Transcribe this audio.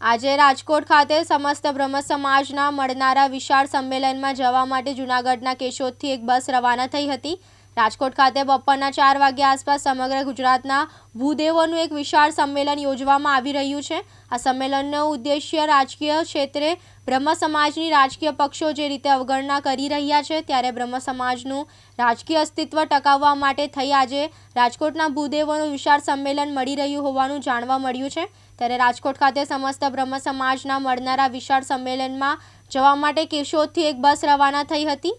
આજે રાજકોટ ખાતે સમસ્ત બ્રહ્મ સમાજના મળનારા વિશાળ સંમેલનમાં જવા માટે જૂનાગઢના કેશોદથી એક બસ રવાના થઈ હતી. રાજકોટ ખાતે બપોરના ચાર વાગ્યા આસપાસ સમગ્ર ગુજરાતના ભૂદેવોનું એક વિશાળ સંમેલન યોજવામાં આવી રહ્યું છે. આ સંમેલનનો ઉદ્દેશ્ય રાજકીય ક્ષેત્રે બ્રહ્મ સમાજની રાજકીય પક્ષો જે રીતે અવગણના કરી રહ્યા છે, ત્યારે બ્રહ્મ સમાજનું રાજકીય અસ્તિત્વ ટકાવવા માટે થઈ આજે રાજકોટના ભૂદેવોનું વિશાળ સંમેલન મળી રહ્યું હોવાનું જાણવા મળ્યું છે. ત્યારે રાજકોટ ખાતે સમસ્ત બ્રહ્મ સમાજના મળનારા વિશાળ સંમેલનમાં જવા માટે કેશોદથી એક બસ રવાના થઈ હતી.